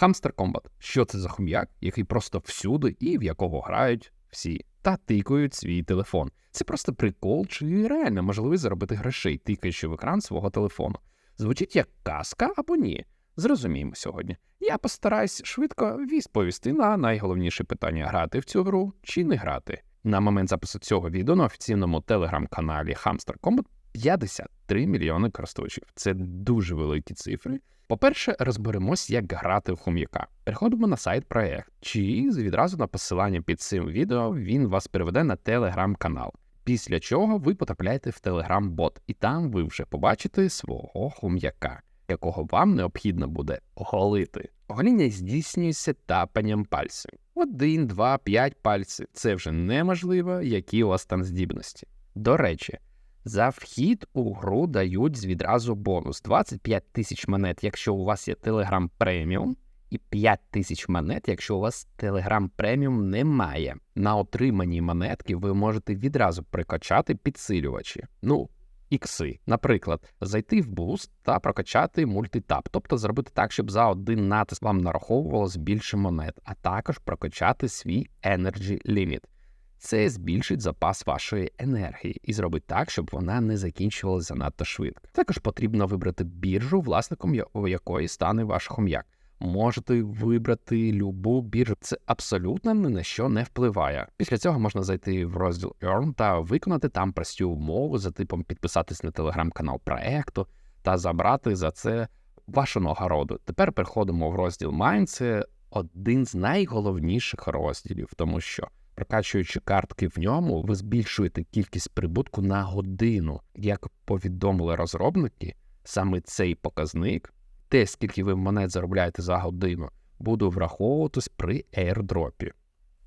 Hamster Combat. Що це за хом'як, який просто всюди і в якого грають всі та тикають свій телефон. Це просто прикол чи реальна можливість заробити грошей, тикаючи в екран свого телефону. Звучить як казка або ні. Зрозуміємо сьогодні. Я постараюсь швидко відповісти на найголовніше питання: грати в цю гру чи не грати. На момент запису цього відео на офіційному телеграм-каналі Hamster Combat 53 мільйони користувачів. Це дуже великі цифри. По-перше, розберемось, як грати в хом'яка. Переходимо на сайт проект, чи відразу на посилання під цим відео він вас переведе на телеграм-канал. Після чого ви потрапляєте в телеграм-бот, і там ви вже побачите свого хом'яка, якого вам необхідно буде оголити. Огоління здійснюється тапанням пальців. Один, два, п'ять пальців. Це вже неможливо, які у вас там здібності. До речі, за вхід у гру дають відразу бонус 25 тисяч монет, якщо у вас є Telegram Premium, і 5 тисяч монет, якщо у вас Telegram Premium немає. На отриманій монетки ви можете відразу прикачати підсилювачі. Ну, ікси. Наприклад, зайти в буст та прокачати мультитап, тобто зробити так, щоб за один натиск вам нараховувалось більше монет, а також прокачати свій Energy Limit. Це збільшить запас вашої енергії і зробить так, щоб вона не закінчувалася занадто швидко. Також потрібно вибрати біржу, власником якої стане ваш хом'як. Можете вибрати любу біржу, це абсолютно ні на що не впливає. Після цього можна зайти в розділ Earn та виконати там прості умови за типом підписатись на телеграм-канал проекту та забрати за це вашу нагороду. Тепер переходимо в розділ Mine. Це один з найголовніших розділів, тому що прокачуючи картки в ньому, ви збільшуєте кількість прибутку на годину. Як повідомили розробники, саме цей показник, те, скільки ви монет заробляєте за годину, буде враховуватись при airdropі,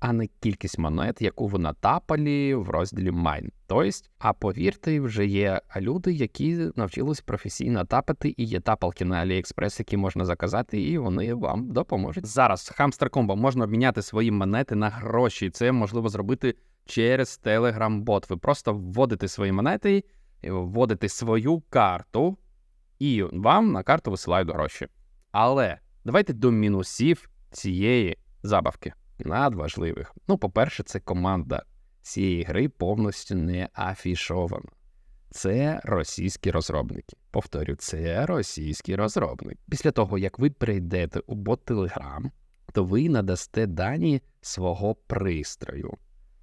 а не кількість монет, яку ви натапали в розділі Mine. Тобто, а повірте, вже є люди, які навчились професійно тапати, і є тапалки на AliExpress, які можна заказати, і вони вам допоможуть. Зараз Hamster Combo можна обміняти свої монети на гроші. Це можливо зробити через Telegram-бот. Ви просто вводите свої монети, вводите свою карту, і вам на карту висилають гроші. Але давайте до мінусів цієї забавки надважливих. Ну, по-перше, це команда цієї гри повністю не афішована. Це російські розробники. Повторю, це російські розробники. Після того, як ви прийдете у бот Telegram, то ви надасте дані свого пристрою.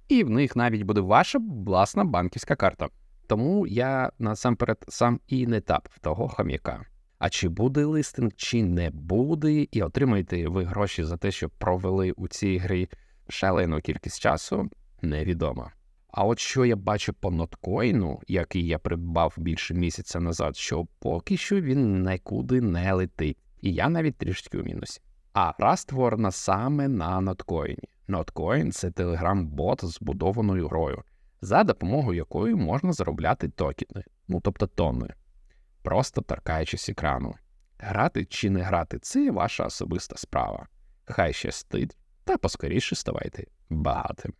І в них навіть буде ваша власна банківська карта. Тому я насамперед сам і не тап того хам'яка. А чи буде листинг, чи не буде, і отримаєте ви гроші за те, що провели у цій грі шалену кількість часу, невідомо. А от що я бачу по ноткоїну, який я придбав більше місяця назад, що поки що він нікуди не летить, і я навіть трішки у мінусі. А гра створена саме на ноткоїні. Ноткоін це телеграм-бот з збудованою грою, за допомогою якої можна заробляти токени, ну тобто тонни просто торкаючись екрану. Грати чи не грати це ваша особиста справа. Хай щастить, та поскоріше ставайте багатим.